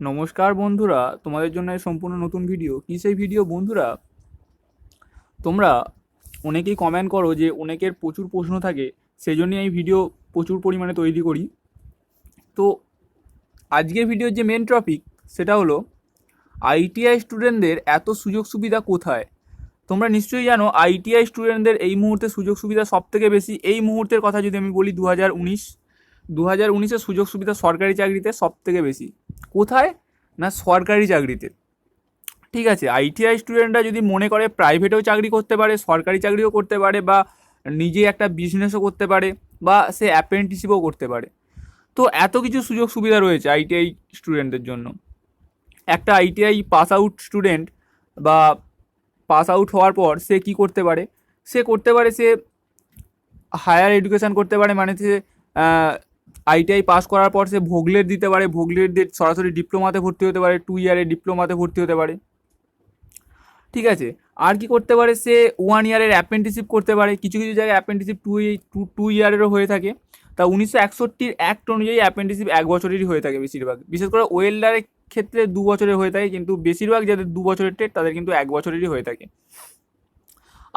নমস্কার বন্ধুরা, তোমাদের জন্য সম্পূর্ণ নতুন ভিডিও কী সেই ভিডিও বন্ধুরা? তোমরা অনেকেই কমেন্ট করো যে অনেকের প্রচুর প্রশ্ন থাকে সেই জন্যই আমি ভিডিও প্রচুর পরিমাণে তৈরি করি। তো আজকের ভিডিওর যে মেন টপিক সেটা হলো আইটিআই স্টুডেন্টদের এত সুযোগ সুবিধা কোথায়? তোমরা নিশ্চয়ই জানো আইটিআই স্টুডেন্টদের এই মুহূর্তে সুযোগ সুবিধা সব থেকে বেশি। এই মুহূর্তের কথা যদি আমি বলি দু হাজার উনিশ দু হাজার উনিশের সুযোগ সুবিধা সরকারি চাকরিতে সব থেকে বেশি। কোথায়? না সরকারি চাকরিতে। ঠিক আছে আইটিআই স্টুডেন্টরা যদি মনে করে প্রাইভেটেও চাকরি করতে পারে, সরকারি চাকরিও করতে পারে বা নিজে একটা বিজনেসও করতে পারে বা সে অ্যাপ্রেন্টিসিপও করতে পারে। তো এত কিছু সুযোগ সুবিধা রয়েছে আইটিআই স্টুডেন্টদের জন্য। একটা আইটিআই পাস আউট স্টুডেন্ট বা পাস আউট হওয়ার পর সে কি করতে পারে? সে করতে পারে সে হায়ার এডুকেশান করতে পারে মানে সে আইটিআই পাস করার পর সে ভোগলেট দিতে পারে, ভোগলেট দিয়ে সরাসরি ডিপ্লোমাতে ভর্তি হতে পারে টু ইয়ারের ডিপ্লোমাতে ভর্তি হতে পারে। ঠিক আছে? আর কি করতে পারে? সে ওয়ান ইয়ারের অ্যাপ্রেন্টিসিপ করতে পারে। কিছু কিছু জায়গায় অ্যাপ্রেন্টিসিপ টু টু টু ইয়ারেরও হয়ে থাকে। তা উনিশশো একষট্টির অ্যাক্ট অনুযায়ী অ্যাপ্রেন্টিসিপ এক বছরেরই হয়ে থাকে বেশিরভাগ। বিশেষ করে ওয়েল্ডারের ক্ষেত্রে দু বছরের হয়ে থাকে, কিন্তু বেশিরভাগ যাদের দু বছরের টেট তাদের কিন্তু এক বছরেরই হয়ে থাকে।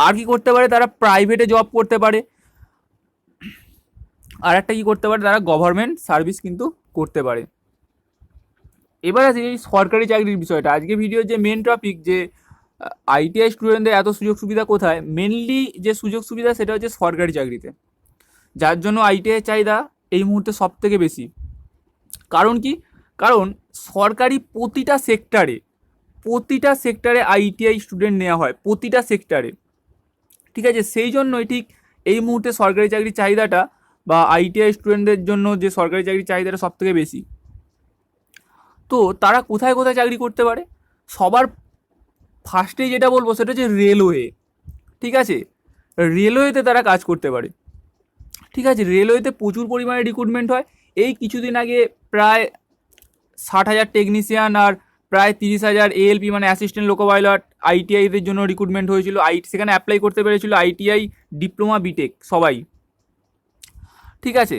আর কি করতে পারে? তারা প্রাইভেটে জব করতে পারে। আর একটা কী করতে পারে? তারা গভর্নমেন্ট সার্ভিস কিন্তু করতে পারে। এবার আছে এই সরকারি চাকরির বিষয়টা। আজকে ভিডিওর যে মেন টপিক যে আইটিআই স্টুডেন্টদের এত সুযোগ সুবিধা কোথায়? মেনলি যে সুযোগ সুবিধা সেটা হচ্ছে সরকারি চাকরিতে। যার জন্য আইটিআই চাহিদা এই মুহূর্তে সব থেকে বেশি। কারণ কি? কারণ সরকারি প্রতিটা সেক্টরে প্রতিটা সেক্টরে আইটিআই স্টুডেন্ট নেওয়া হয়, প্রতিটা সেক্টরে ঠিক আছে? সেই জন্যই ঠিক এই মুহূর্তে সরকারি চাকরির চাহিদাটা বা আইটিআই স্টুডেন্টদের জন্য যে সরকারি চাকরির চাহিদাটা সব থেকে বেশি। তো তারা কোথায় কোথায় চাকরি করতে পারে? সবার ফার্স্টে যেটা বলব সেটা হচ্ছে রেলওয়ে ঠিক আছে? রেলওয়েতে তারা কাজ করতে পারে। ঠিক আছে? রেলওয়েতে প্রচুর পরিমাণে রিক্রুটমেন্ট হয়। এই কিছুদিন আগে প্রায় ষাট হাজার টেকনিশিয়ান আর প্রায় তিরিশ হাজার এএলপি মানে অ্যাসিস্ট্যান্ট লোকো পাইলট আইটিআইদের জন্য রিক্রুটমেন্ট হয়েছিল। আই সেখানে অ্যাপ্লাই করতে পেরেছিল আইটিআই ডিপ্লোমা বিটেক সবাই। ঠিক আছে?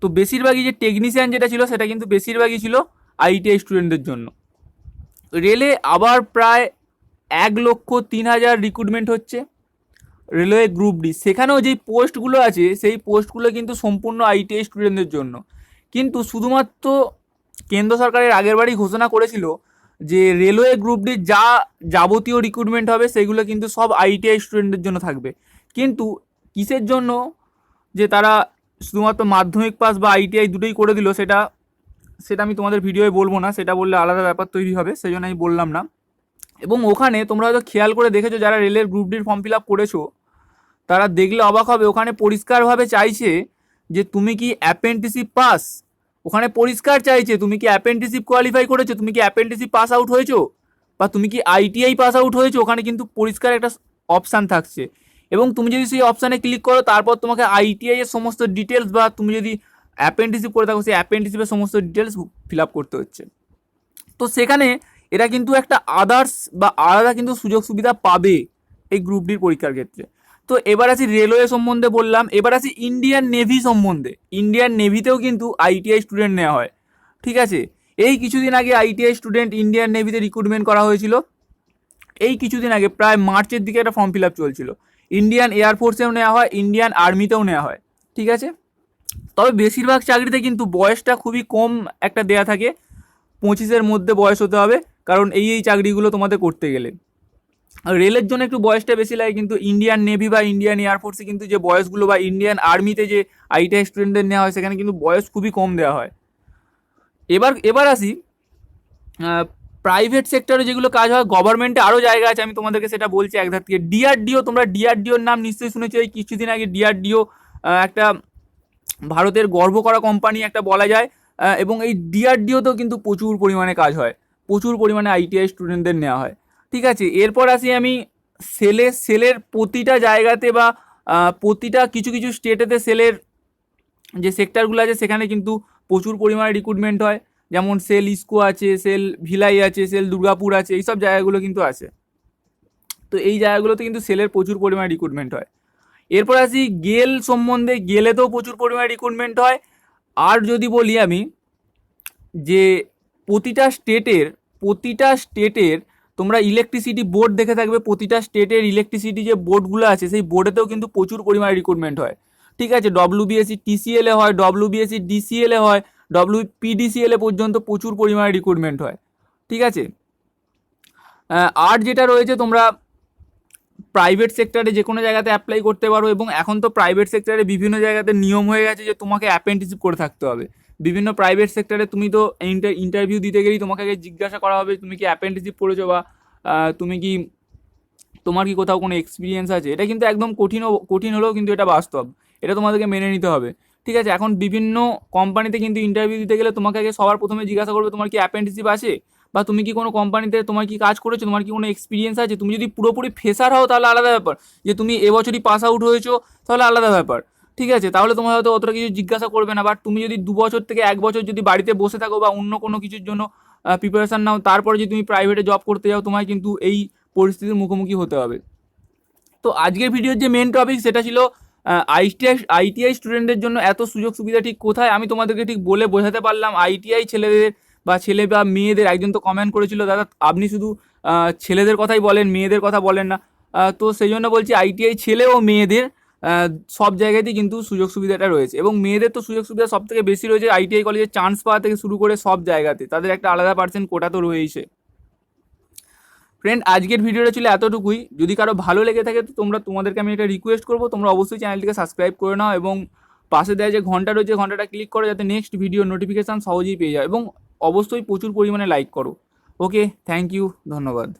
তো বেশিরভাগই যে টেকনিশিয়ান যেটা ছিল, সেটা কিন্তু বেশিরভাগই ছিল আইটিআই স্টুডেন্টদের জন্য। রেলে আবার প্রায় এক লক্ষ তিন হাজার রিক্রুটমেন্ট হচ্ছে রেলওয়ে গ্রুপ ডি সেখানেও যেই পোস্টগুলো আছে, সেই পোস্টগুলো কিন্তু সম্পূর্ণ আইটিআই স্টুডেন্টদের জন্য। কিন্তু শুধুমাত্র কেন্দ্র সরকারের আগের বারই ঘোষণা করেছিল যে রেলওয়ে গ্রুপ ডি যা যাবতীয় রিক্রুটমেন্ট হবে, সেগুলো কিন্তু সব আইটিআই স্টুডেন্টদের জন্য থাকবে। কিন্তু কিসের জন্য যে তারা শুধুমাত্র মাধ্যমিক পাস বা আইটিআই দুটোই করে দিল, সেটা সেটা আমি তোমাদের ভিডিওয়ে বলব না, সেটা বললে আলাদা ব্যাপার তৈরি হবে সেই জন্য আমি বললাম না। এবং ওখানে তোমরা হয়তো খেয়াল করে দেখেছ, যারা রেলের গ্রুপ ডির ফর্ম ফিল আপ করেছ, তারা দেখলে অবাক হবে, ওখানে পরিষ্কারভাবে চাইছে যে তুমি কি অ্যাপেন্টিসিপ পাস ওখানে পরিষ্কার চাইছে, তুমি কি অ্যাপেন্টিসিপ কোয়ালিফাই করেছ? তুমি কি অ্যাপেন্টিসিপ পাস আউট হয়েছো? বা তুমি কি আইটিআই পাস আউট হয়েছো? ওখানে কিন্তু পরিষ্কার একটা অপশান থাকছে। এবং তুমি যদি সেই অপশানে ক্লিক করো, তারপর তোমাকে আইটিআই এর সমস্ত ডিটেলস বা তুমি যদি অ্যাপেন্টিসিপ করে থাকো, সেই অ্যাপেন্টিসিপের সমস্ত ডিটেলস ফিল আপ করতে হচ্ছে। তো সেখানে এরা কিন্তু একটা আদার্স বা আলাদা কিন্তু সুযোগ সুবিধা পাবে এই গ্রুপ ডির পরীক্ষার ক্ষেত্রে। তো এবার আসি রেলওয়ে সম্বন্ধে বললাম, এবার আসি ইন্ডিয়ান নেভি সম্বন্ধে। ইন্ডিয়ান নেভিতেও কিন্তু আইটিআই স্টুডেন্ট নেওয়া হয়, ঠিক আছে? এই কিছুদিন আগে আইটিআই স্টুডেন্ট ইন্ডিয়ান নেভিতে রিক্রুটমেন্ট করা হয়েছিল। এই কিছুদিন আগে, প্রায় মার্চের দিকে একটা ফর্ম ফিল আপ চলছিল। ইন্ডিয়ান এয়ারফোর্সেও নেওয়া হয় ইন্ডিয়ান আর্মিতেও নেওয়া হয়, ঠিক আছে? তবে বেশিরভাগ চাকরিতে কিন্তু বয়সটা খুবই কম একটা দেয়া থাকে, পঁচিশের মধ্যে বয়স হতে হবে, কারণ এই এই চাকরিগুলো তোমাদের করতে গেলে। রেলের জন্য একটু বয়সটা বেশি লাগে, কিন্তু ইন্ডিয়ান নেভি বা ইন্ডিয়ান এয়ারফোর্সে কিন্তু যে বয়সগুলো বা ইন্ডিয়ান আর্মিতে যে আইটিআই স্টুডেন্টদের নেওয়া হয়, সেখানে কিন্তু বয়স খুবই কম দেওয়া হয়। এবার এবার আসি প্রাইভেট সেক্টরে যেগুলো কাজ হয় গভর্নমেন্টে আরও জায়গা আছে, আমি তোমাদেরকে সেটা বলছি এক ধার থেকে। ডিআরডিও তোমরা ডিআরডিওর নাম নিশ্চয়ই শুনেছো, এই কিছুদিন আগে ডিআরডিও একটা ভারতের গর্ব করা কোম্পানি একটা বলা যায় এবং এই ডিআরডিওতেও কিন্তু প্রচুর পরিমাণে কাজ হয়, প্রচুর পরিমাণে আইটিআই স্টুডেন্টদের নেওয়া হয়। ঠিক আছে, এরপর আসি আমি সেলে সেলের প্রতিটা জায়গাতে বা প্রতিটা কিছু কিছু স্টেটেতে সেলের যে সেক্টরগুলো আছে, সেখানে কিন্তু প্রচুর পরিমাণে রিক্রুটমেন্ট হয়। যেমন সেল ইস্কো আছে, সেল ভিলাই আছে, সেল দুর্গাপুর আছে, এইসব জায়গাগুলো কিন্তু আছে তো এই জায়গাগুলোতে কিন্তু সেলের প্রচুর পরিমাণে রিক্রুটমেন্ট হয়। এরপর আসি, গেল সম্বন্ধে গেলেতেও প্রচুর পরিমাণে রিক্রুটমেন্ট হয়। আর যদি বলি আমি যে প্রতিটা স্টেটের প্রতিটা স্টেটের তোমরা ইলেকট্রিসিটি বোর্ড দেখে থাকবে, প্রতিটা স্টেটের ইলেকট্রিসিটি যে বোর্ডগুলো আছে, সেই বোর্ডেতেও কিন্তু প্রচুর পরিমাণে রিক্রুটমেন্ট হয়। ঠিক আছে ডব্লিউ বিএসসি টিসিএলে হয় ডব্লিউ বিএসসি ডিসিএলে হয় ডব্লিউ পিডিসিএলে পর্যন্ত প্রচুর পরিমাণে রিক্রুটমেন্ট হয়। ঠিক আছে? আর যেটা রয়েছে, তোমরা প্রাইভেট সেক্টরে যে কোনো জায়গাতে অ্যাপ্লাই করতে পারো এবং এখন তো প্রাইভেট সেক্টরে বিভিন্ন জায়গাতে নিয়ম হয়ে গেছে যে তোমাকে অ্যাপ্রেন্টিসিপ করে থাকতে হবে। বিভিন্ন প্রাইভেট সেক্টরে তুমি তো ইন্টার ইন্টারভিউ দিতে গেলেই তোমাকে আগে জিজ্ঞাসা করা হবে তুমি কি অ্যাপ্রেন্টিসিপ করেছ বা তুমি কি, তোমার কি কোথাও কোনো এক্সপিরিয়েন্স আছে? এটা কিন্তু একদম কঠিন কঠিন হলেও কিন্তু এটা বাস্তব। এটা তোমাদেরকে মেনে নিতে হবে। ঠিক আছে? এখন বিভিন্ন কোম্পানিতে কিন্তু ইন্টারভিউ দিতে গেলে তোমাকে আগে সবার প্রথমে জিজ্ঞাসা করবে, তোমার কি অ্যাপ্রেন্টিসিপ আছে? বা তুমি কি কোনো কোম্পানিতে তোমার কি কাজ করেছ? তোমার কি কোনো এক্সপিরিয়েন্স আছে? তুমি যদি পুরোপুরি ফেসার হও তাহলে আলাদা ব্যাপার। যে তুমি এবছরই পাস আউট হয়েছো, তাহলে আলাদা ব্যাপার। ঠিক আছে? তাহলে তোমার হয়তো অতটা কিছু জিজ্ঞাসা করবে না। বাট তুমি যদি দু বছর থেকে এক বছর যদি বাড়িতে বসে থাকো বা অন্য কোনো কিছুর জন্য প্রিপারেশান নাও, তারপরে যদি তুমি প্রাইভেটে জব করতে যাও, তোমায় কিন্তু এই পরিস্থিতির মুখোমুখি হতে হবে। তো আজকের ভিডিওর যে মেন টপিক সেটা ছিল আইটিআই আইটিআই স্টুডেন্টদের জন্য এত সুযোগ সুবিধা ঠিক কোথায়? আমি তোমাদেরকে ঠিক বলে বোঝাতে পারলাম। আইটিআই ছেলেদের বা ছেলে বা মেয়েদের, একজন তো কমেন্ট করেছিল, দাদা আপনি শুধু ছেলেদের কথাই বলেন, মেয়েদের কথা বলেন না। তো সেই জন্য বলছি আইটিআই ছেলে ও মেয়েদের সব জায়গাতেই কিন্তু সুযোগ সুবিধাটা রয়েছে। এবং মেয়েদের তো সুযোগ সুবিধা সব থেকে বেশি রয়েছে। আইটিআই কলেজে চান্স পাওয়া থেকে শুরু করে সব জায়গাতে। তাদের একটা আলাদা পার্সেন্ট কোটা তো রয়েইছে। ফ্রেন্ড আজকের ভিডিওটা ছিল এতটুকুই। যদি কারও ভালো লেগে থাকে, তো তোমরা, তোমাদেরকে আমি এটা রিকোয়েস্ট করব। তোমরা অবশ্যই চ্যানেলটিকে সাবস্ক্রাইব করে নাও এবং পাশে দেওয়া যে ঘণ্টা রয়েছে, ঘন্টাটা ক্লিক করো যাতে নেক্সট ভিডিও নোটিফিকেশান সহজেই পেয়ে যাও এবং অবশ্যই প্রচুর পরিমাণে লাইক করো। ওকে থ্যাংক ইউ ধন্যবাদ।